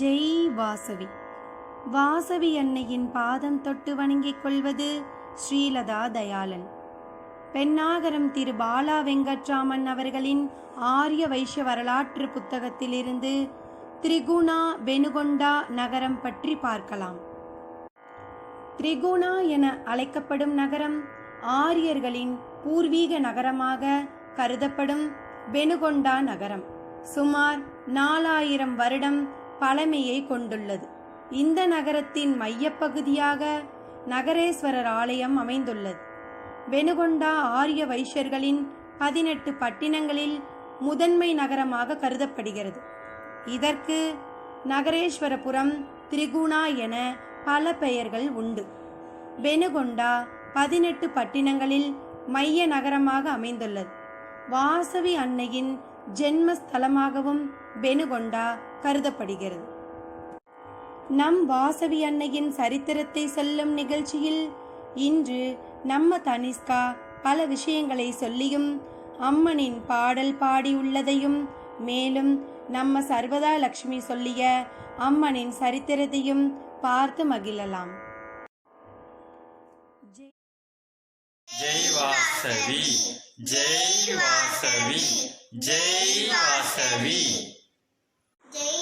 ஜெய் வாசவி. வாசவி அன்னையின் பாதம் தொட்டு வணங்கிக் கொள்வது ஸ்ரீலதா தயாளன். பெண்ணாகரம் திரு பாலா வெங்கட்ராமன் அவர்களின் ஆரிய வைஷ்ய வரலாற்று புத்தகத்திலிருந்து திரிகுணா வெனுகொண்டா நகரம் பற்றி பார்க்கலாம். திரிகுணா என அழைக்கப்படும் நகரம் ஆரியர்களின் பூர்வீக நகரமாக கருதப்படும் வெனுகொண்டா நகரம். சுமார் நாலாயிரம் வருடம் பழமையை கொண்டுள்ளது. இந்த நகரத்தின் மையப்பகுதியாக நகரேஸ்வரர் ஆலயம் அமைந்துள்ளது. வெனுகொண்டா ஆரிய வைஷ்யர்களின் பதினெட்டு பட்டினங்களில் முதன்மை நகரமாக கருதப்படுகிறது. இதற்கு நகரேஸ்வரபுரம் திரிகுணா என பல பெயர்கள் உண்டு. வெனுகொண்டா பதினெட்டு பட்டினங்களில் மைய நகரமாக அமைந்துள்ளது. வாசவி அன்னையின் ஜென்மஸ்தலமாகவும் வெனுகொண்டா கருதப்படுகிறது. நம் வாசவி அன்னையின் சரித்திரத்தை சொல்லும் நிகழ்ச்சியில் இன்று நம்ம தனிஷ்கா பல விஷயங்களை சொல்லியும் அம்மனின் பாடல் பாடியுள்ளதையும் மேலும் நம்ம சர்வதா லக்ஷ்மி சொல்லிய அம்மனின் சரித்திரத்தையும் பார்த்து மகிழலாம். ஜெய் ஜெய் வாசவி ஜெய் வாசவி ஜெய் வாசவி. day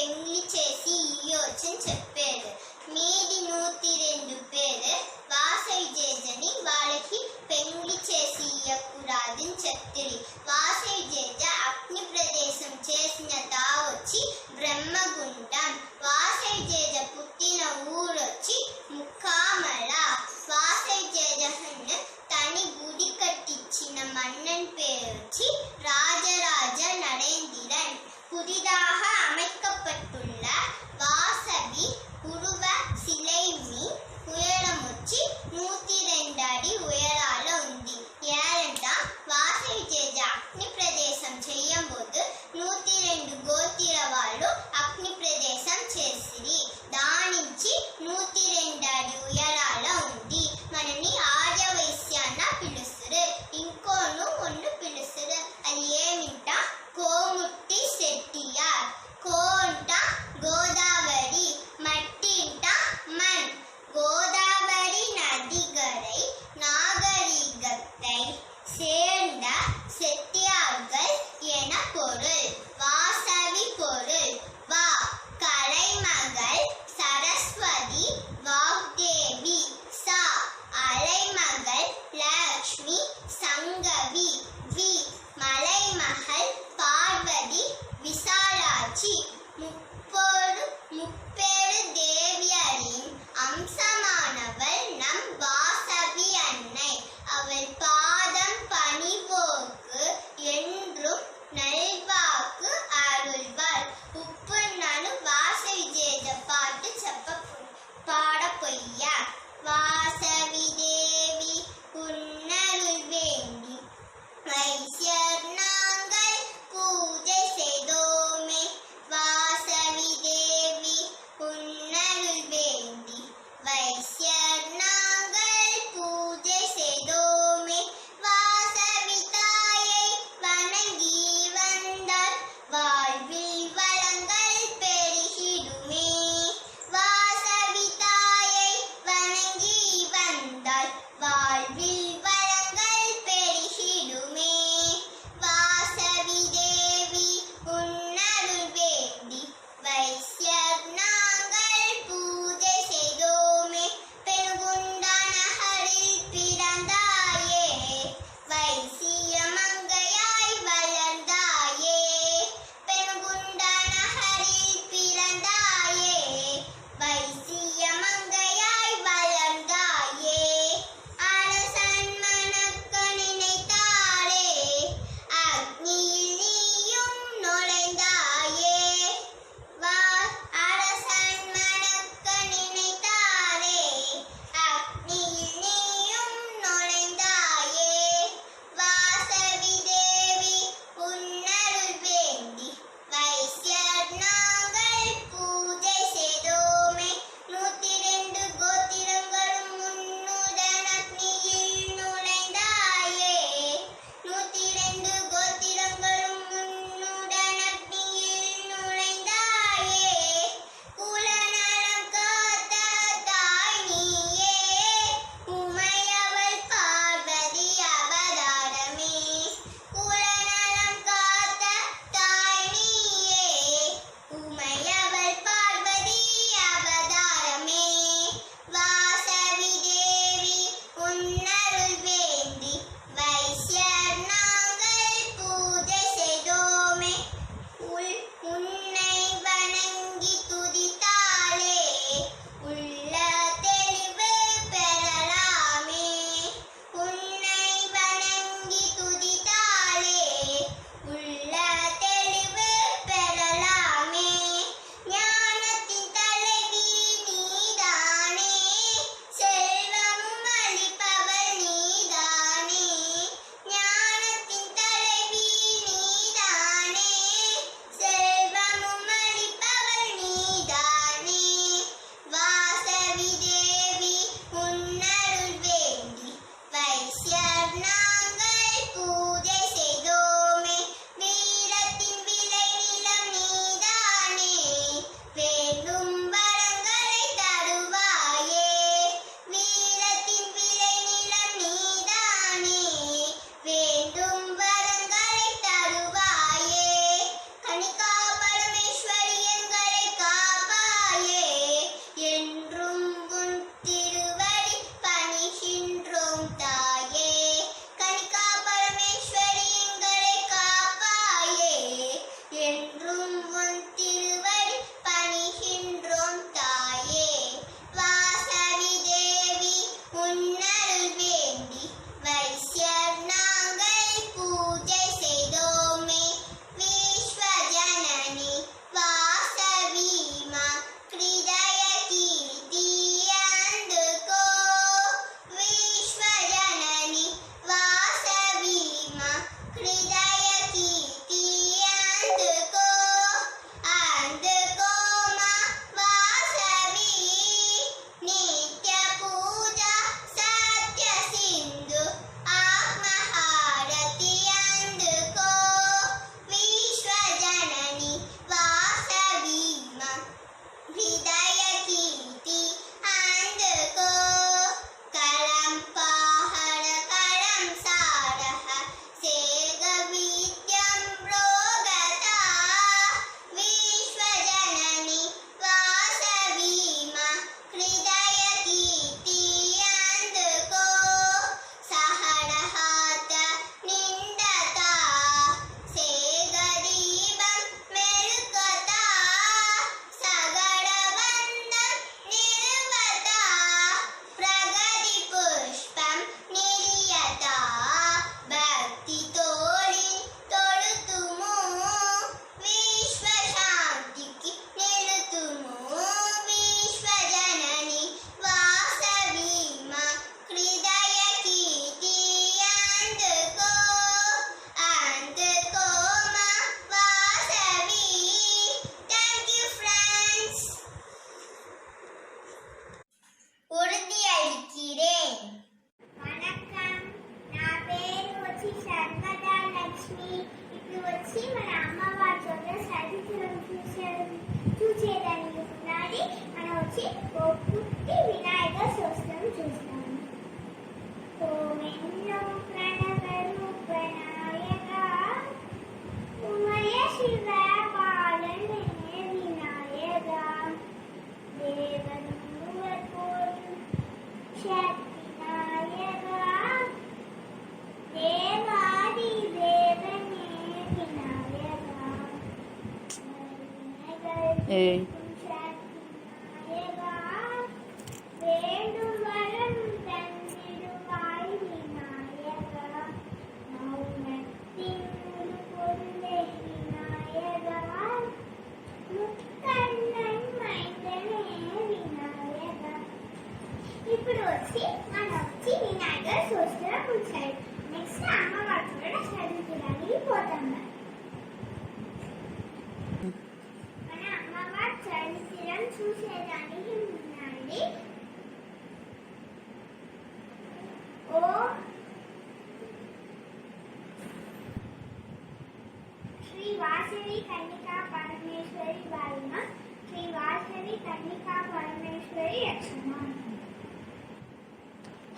రాజాకు పెంగ్లి చేసి ఇయ్యొచ్చని చెప్పారు. మీది నూతి రెండు పేరు వాసవి జేజని వాళ్ళకి పెంగ్లి చేసి ఇయ్యకూడదని చెప్తిరి వాసవి జేజ అగ్ని ప్రదేశం చేసిన తా వచ్చి బ్రహ్మగుండం. వాసవి జేజ పుట్టిన ఊరొచ్చి ముక్కామల వాసవి జేజను తని గుడి కట్టించిన మన్నన్ పేరు వచ్చి రాజరాజ నరేంద్రన్. புதிதாக அமைக்கப்பட்டுள்ள வாசவி உருவ சிலை மீன் புயல వచ్చి మన వచ్చి వినాయకుడు సూచన కూర్చాడు నెక్స్ట్ అమ్మవారు కూడా చదువుకోవడానికి పోతాం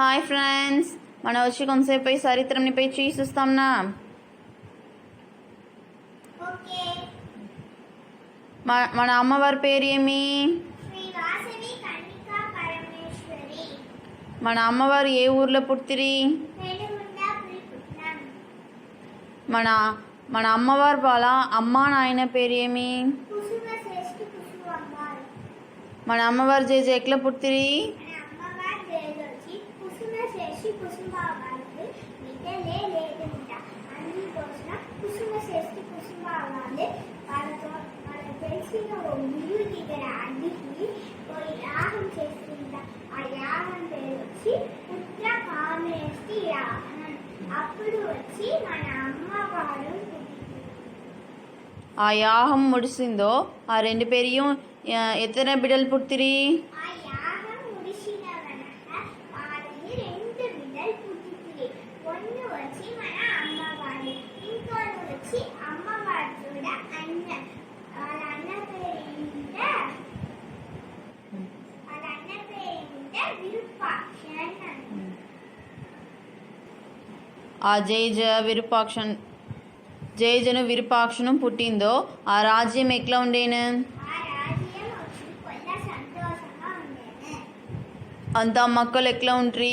హాయ్ ఫ్రెండ్స్ మనం వచ్చి కొంతసేపు పోయి చరిత్రని పోయి చూసిస్తాంనా? మన అమ్మవారి పేరు ఏమి? మన అమ్మవారు ఏ ఊర్లో పుట్టిరి? మన మన అమ్మవారు వాళ్ళ అమ్మా నాయన పేరు ఏమి? మన అమ్మవారు జేజే ఎట్లా పుట్టిరి మన అమ్మవారి పేరొచ్చి కుసుమ శ్రేష్ఠి కుసుమ అమ్మారు బిడ్డలే లేదంట అందుకోసం కుసుమ శ్రేష్ఠి వాళ్ళతో వాళ్ళకి తెలిసిన దగ్గర యాగం చేస్తుంట ఆ యాగం పేరు వచ్చి పుత్ర కామేష్టి యాగం. అప్పుడు వచ్చి మన అమ్మవారు. ఆ యాహం ముడిసిందో ఆ రెండు పేరు ఎత్తన బిడ్డలు పుట్టిరి ఆ యాగం ముడిసిన వనక వారిని రెండు బిడ్డలు పుట్టింది ఒన్ను వచ్చి మన అమ్మవారి ఇంకోను వచ్చి అమ్మవారి కూడా అన్న వాళ్ళ అన్న పేరు ఏంట వాళ్ళ అన్న పేరు ఏంట విరూపాక్ష అన్నాడు ఆ జైజ విరూపాక్షన్ జైజను విరూపాక్షను పుట్టిందో ఆ రాజ్యం ఎట్లా ఉండేను? అంత మక్కలు ఎట్లా ఉంట్రి?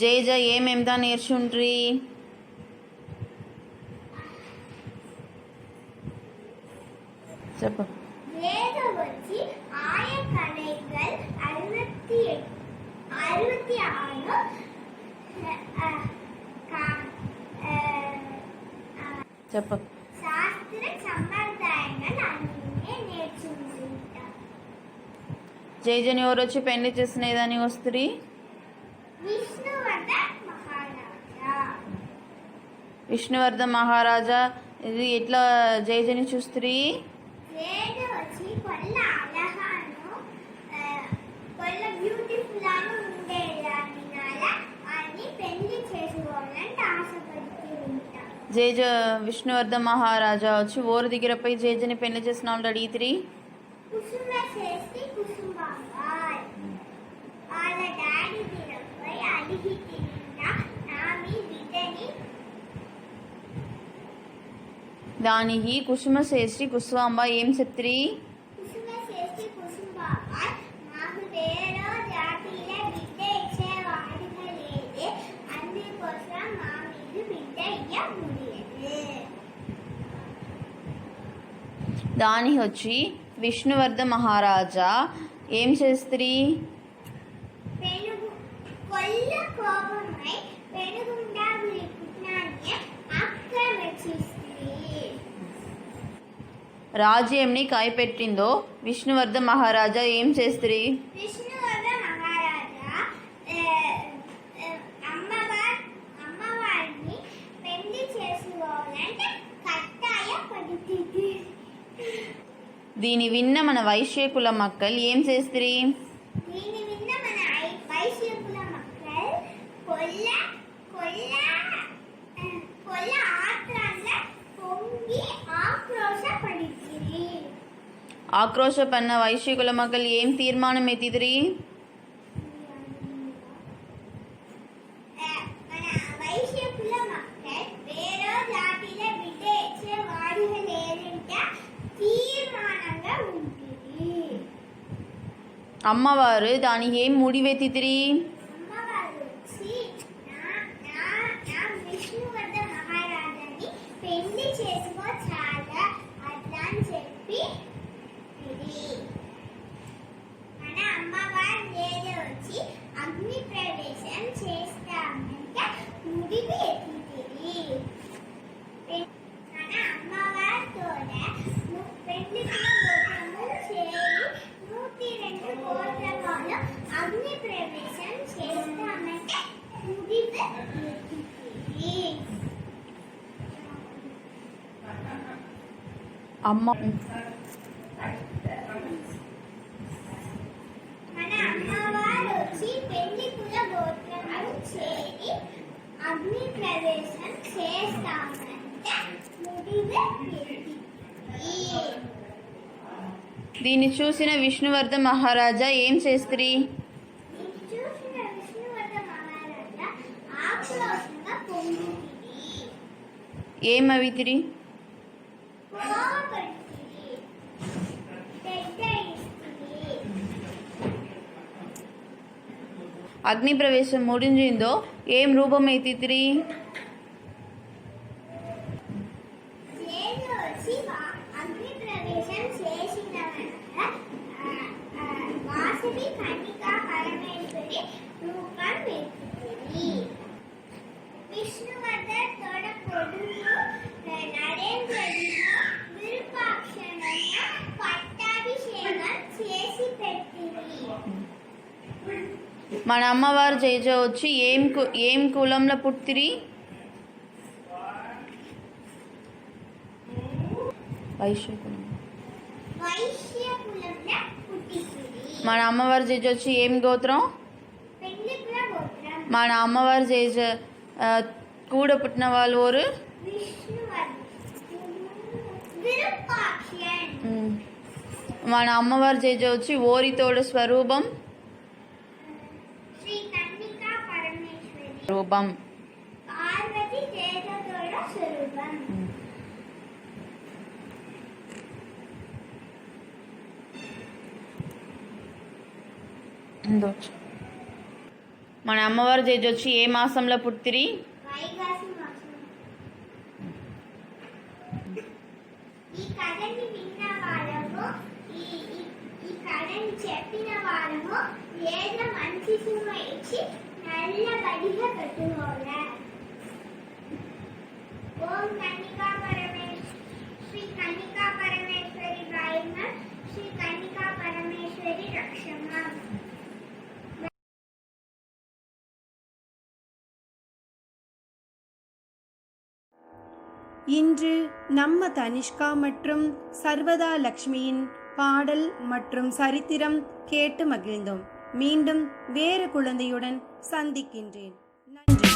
జైజ ఏమేమిదా నేర్చుంట్రి? చెప్ప. அஹ், చెప్పు. శాస్త్ర సంప్రదాయంగా అన్నీ నేర్చుకుంటాం. జైజని ఎవరు వచ్చి పెళ్ళి వస్తుంది విష్ణువర్ధన్ మహారాజా. విష్ణువర్ధన్ మహారాజా ఇది ఎట్లా జైజని చూస్తుంది జేజ విష్ణువర్ధన్ మహారాజా వచ్చి ఓరు దగ్గర పోయి జేజని పెళ్ళి చేసిన వాళ్ళు అడిగి బిడ్డని దానికి కుసుమ శ్రేష్ఠి కుసుమాంబ ఏం చెప్తిరి దానికి వచ్చి విష్ణువర్ధన్ మహారాజా. ఏం చేస్త్రి రాజ్యంని కైపెట్టిందో విష్ణువర్ధన్ మహారాజా. ఏం చేస్త్రి? దీని విన్న మన వైశ్యకుల మక్కలు ఏం చేస్తిరి ఆక్రోశ పన్న వైశ్యకుల మక్కలు ఏం తీర్మానం ఎత్తిదిరి మన అమ్మవారు లేదా వచ్చి అగ్ని ప్రవేశం చేస్తామంటే ముడివి అమ్మ. అగ్ని ప్రవేశం చేస్తామంటే దీన్ని చూసిన విష్ణువర్ధ మహారాజా ఏం చేస్త్రీ? ఏం అవితిరి కోపడుతుంది పెద్ద ఇస్తుంది అగ్ని ప్రవేశం ముడించిందో ఏం రూపం ఎత్తితిరి మన అమ్మవారు జయజ వచ్చి ఏం కు ఏం కులంలో పుట్టిరి? వైశ్య కులం మన అమ్మవారు జయజ వచ్చి ఏం గోత్రం? మన అమ్మవారు ఆ, కూడా పుట్టిన వాళ్ళు ఊరు. మన అమ్మవారు జయజ వచ్చి ఓరితోడు స్వరూపం. స్వరూపం. మన అమ్మవారు జయజ వచ్చి ఏ మాసంలో పుట్టిరి? చెప్పిన వాళ్ళము ఏదో మంచి సినిమా ఇచ్చి இன்று நம்ம தனிஷ்கா மற்றும் சர்வதா லக்ஷ்மியின் பாடல் மற்றும் சரித்திரம் கேட்டு மகிழ்ந்தோம். மீண்டும் வேறு குழந்தையுடன் சந்திக்கின்றேன். நன்றி.